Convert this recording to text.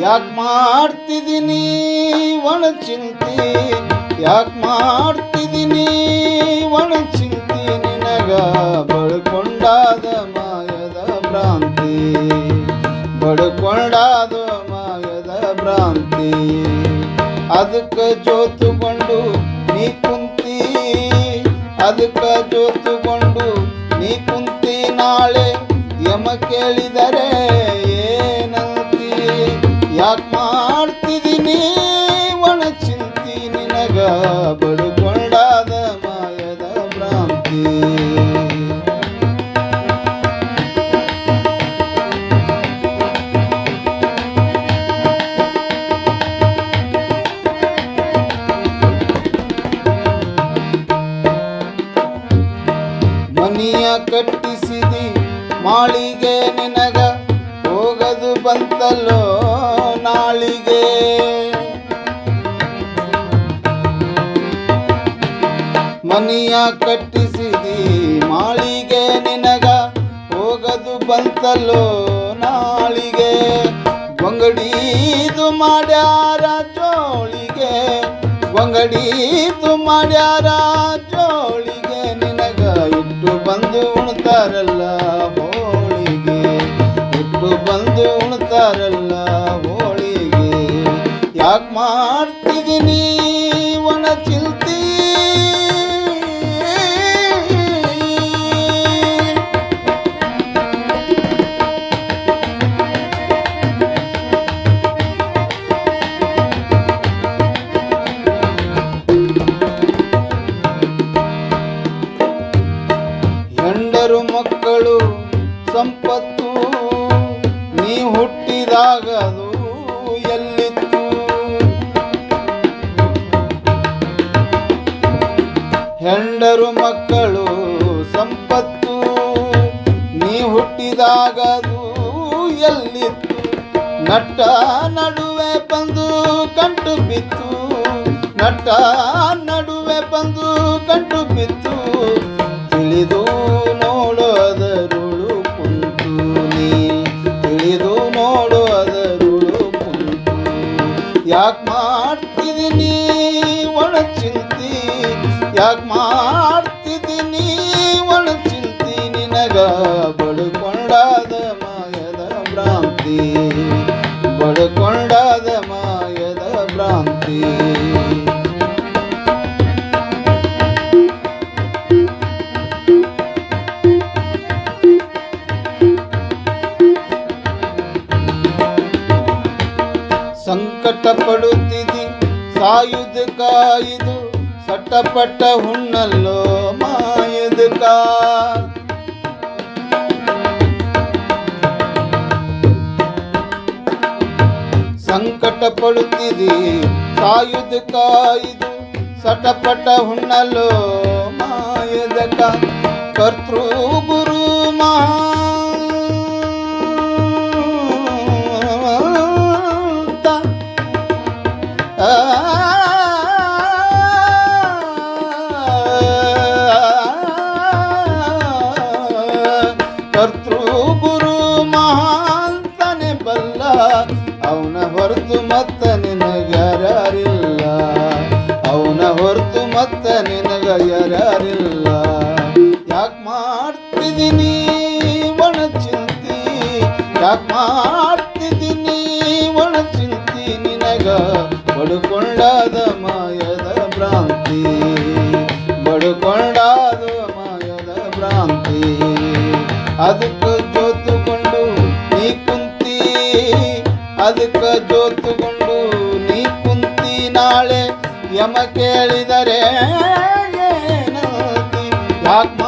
ಯಾಕೆ ಮಾಡ್ತಿದ್ದೀನಿ ಒಣ ಚಿಂತಿ ಯಾಕೆ ಮಾಡ್ತಿದ್ದೀನಿ ಒಣ ಚಿಂತಿ ನಿನಗ ಬಡ್ಕೊಂಡಾದ ಮಾಯದ ಭ್ರಾಂತಿ. ಬಡ್ಕೊಂಡಾದ ಮಾಯದ ಭ್ರಾಂತಿ. ಅದಕ್ಕೆ ಜೋತುಕೊಂಡು ನೀ ಕುಂತಿ. ಅದಕ್ಕೆ ಜೋತುಕೊಂಡು ನೀ ಕುಂತಿ ನಾಳೆ ಕಟ್ಟಿಸಿದಿ. ಮಾಳಿಗೆ ನಿನಗ ಹೋಗದು ಬಂತಲ್ಲೋ ನಾಳಿಗೆ. ಮನಿಯ ಕಟ್ಟಿಸಿದಿ. ಮಾಳಿಗೆ ನಿನಗ ಹೋಗದು ಬಂತಲ್ಲೋ ನಾಳಿಗೆ. ಬಂಗಡೀದು ಮಾಡ್ಯಾರ ಜೋಳಿಗೆ. ಬಂಗಡೀದು ಮಾಡ್ಯಾರ ಬಂದು ಉಣ್ತಾರಲ್ಲ ಹೋಳಿಗೆ. ಯಾಕೆ ಮಾಡ್ತಿದ್ದೀನಿ ಒಣ ಚಿಂತಿ ಹೆಂಡರು ಮಕ್ಕಳು ಸಂಪತ್ತು ನೀ ಹುಟ್ಟಿದಾಗ ಅದು ಎಲ್ಲಿತ್ತು? ಹೆಂಡರು ಮಕ್ಕಳು ಸಂಪತ್ತು, ನೀ ಹುಟ್ಟಿದಾಗ ಅದು ಎಲ್ಲಿತ್ತು? ನಟ್ಟ ನಡುವೆ ಬಂದು ಕಂಟು ಬಿತ್ತು, ನಟ್ಟ ಮಾಡ್ತಿದ್ದೀನಿ ಒಣ ಚಿಂತಿ. ಯಾಕೆ ಮಾಡ್ತಿದ್ದೀನಿ ಒಣ ಚಿಂತಿ ನಿನಗ ಬಡ್ಕೊಂಡಾದ ಸಂಕಟ ಪಡುತ್ತಿದಿ ಸಾಯುದ ಕಾಯ್ದು ಸಟ್ಟಪಟ್ಟ ಹುಣ್ಣಲ್ಲೋ ಮಾಯದ ಕಾ ಸಂಕಟ ಪಡುತ್ತಿದಿ ಸಾಯುದ ಕಾಯ್ದು ಸಟಪಟ ಹುಣ್ಣಲ್ಲೋ ಮಾಯದ ಕಾ ಕರ್ತೃ ಗುರು ಮಾತ ಕರ್ತೃ ಗುರು ಮಹಾಂತನೆ ಬಲ್ಲ, ಅವನ ಹೊರತು ಮತ್ತ ನಿನಗ್ಯಾರಿಲ್ಲ ಅವನ ಹೊರತು ಮತ್ತ ನಿನಗ ಯಾರ್ಯಾರಿಲ್ಲ. ಯಾಕೆ ಮಾಡ್ತಿದ್ದೀನಿ ಒಣ ಚಿಂತಿ? ಯಾಕೆ ಮಾಡ್ತಿದ್ದೀನಿ ಒಣ ಚಿಂತಿ? ನಿನಗ ಬಡ್ಕೊಂಡಾದ ಮಾಯದ ಭ್ರಾಂತಿ. ಬಡ್ಕೊಂಡಾದ ಮಾಯದ ಭ್ರಾಂತಿ. ಅದಕ್ಕೆ ಜೋತುಗೊಂಡು ನೀ ಕುಂತಿ ನಾಳೆ ಯಮ ಕೇಳಿದರೆ ಯಾಕೆ